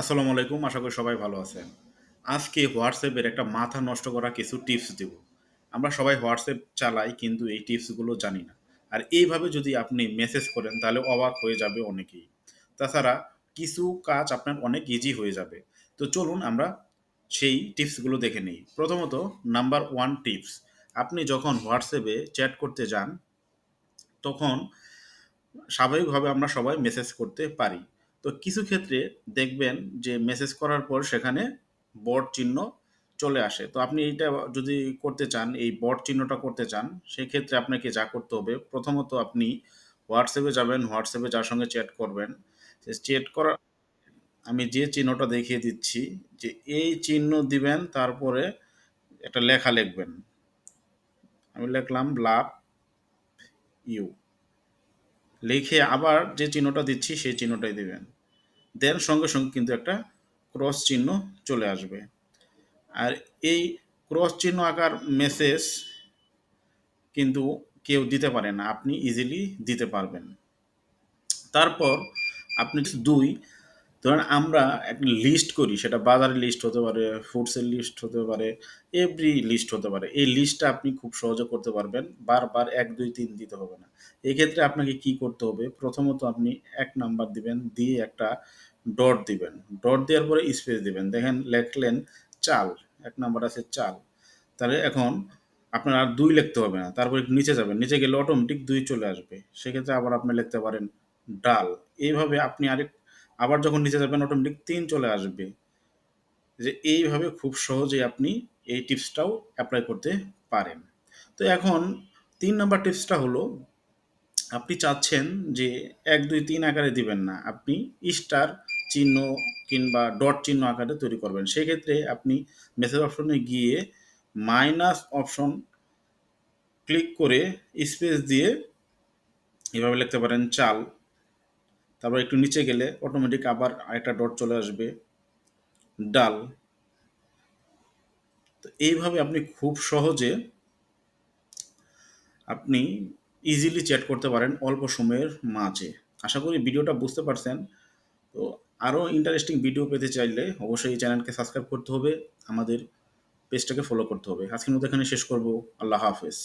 আসসালামু আলাইকুম, আশা করি সবাই ভালো আছেন। আজকে হোয়াটসঅ্যাপের একটা মাথা নষ্ট করা কিছু টিপস দেব। আমরা সবাই হোয়াটসঅ্যাপ চালাই, কিন্তু এই টিপসগুলো জানি না। আর এইভাবে যদি আপনি মেসেজ করেন, তাহলে অবাক হয়ে যাবে অনেকেই। তাছাড়া কিছু কাজ আপনার অনেক ইজি হয়ে যাবে। তো চলুন আমরা সেই টিপসগুলো দেখে নিই। প্রথমত, নাম্বার ওয়ান টিপস, আপনি যখন হোয়াটসঅ্যাপে চ্যাট করতে যান, তখন স্বাভাবিকভাবে আমরা সবাই মেসেজ করতে পারি। তো কিছু ক্ষেত্রে দেখবেন যে মেসেজ করার পর সেখানে বট চিহ্ন চলে আসে। তো আপনি এইটা যদি করতে চান, এই বট চিহ্নটা করতে চান, সেক্ষেত্রে আপনাকে যা করতে হবে, প্রথমত আপনি হোয়াটসঅ্যাপে যাবেন হোয়াটসঅ্যাপে যার সঙ্গে চ্যাট করবেন। চ্যাট করা আমি যে চিহ্নটা দেখিয়ে দিচ্ছি, যে এই চিহ্ন দিবেন, তারপরে একটা লেখা লিখবেন। আমি লিখলাম লাভ ইউ। লিখে আবার যে চিহ্নটা দিচ্ছি, সেই চিহ্নটাই দিবেন। দেন সঙ্গে সঙ্গে কিন্তু একটা ক্রস চিহ্ন চলে আসবে। আর এই ক্রস চিহ্ন আকার মেসেজ কিন্তু কেউ দিতে পারে না, আপনি ইজিলি দিতে পারবেন। তারপর আপনি দুই, ধরেন আমরা একটা লিস্ট করি, সেটা বাজারের লিস্ট হতে পারে ফুডসের লিস্ট হতে পারে এভরি লিস্ট হতে পারে, এই লিস্টটা আপনি খুব সহজে করতে পারবেন, বারবার এক, দুই, তিন দিতে হবে না। এক্ষেত্রে আপনাকে কি করতে হবে? প্রথমত আপনি এক নাম্বার দিবেন, দিয়ে একটা ডট দিবেন। ডট দেওয়ার পরে স্পেস দিবেন। দেখেন লেখলেন চাল। এক নাম্বার আছে চাল। তাহলে এখন আপনার আর দুই লিখতে হবে না। তারপর নিচে যাবেন। নিচে গেলে অটোমেটিক দুই চলে আসবে। সেক্ষেত্রে আবার আপনি লিখতে পারেন ডাল। এইভাবে আপনি আরেক আবার যখন নিচে যাবেন অটোমেটিক তিন চলে আসবে। যে এইভাবে খুব সহজে আপনি এই টিপসটাও অ্যাপ্লাই করতে পারেন। তো এখন তিন নাম্বার টিপসটা হলো, আপনি চাচ্ছেন যে এক, দুই, তিন আকারে দিবেন না। আপনি স্টার চিহ্ন কিংবা ডট চিহ্ন আকারে তৈরি করবেন। সেক্ষেত্রে আপনি মেসেজ অপশনে গিয়ে মাইনাস অপশন ক্লিক করে স্পেস দিয়ে এভাবে লিখতে পারেন চাল। তারপর একটু নিচে গেলে অটোমেটিক আবার আরেকটা ডট চলে আসবে, ডাল। তো এইভাবে আপনি খুব সহজে আপনি ইজিলি চ্যাট করতে পারেন অল্প সময়ের মাঝে। আশা করি ভিডিওটা বুঝতে পারছেন। তো আরও ইন্টারেস্টিং ভিডিও পেতে চাইলে অবশ্যই এই চ্যানেলকে সাবস্ক্রাইব করতে হবে। আমাদের পেজটাকে ফলো করতে হবে। আজকের মতো এখানে শেষ করব। আল্লাহ হাফেজ।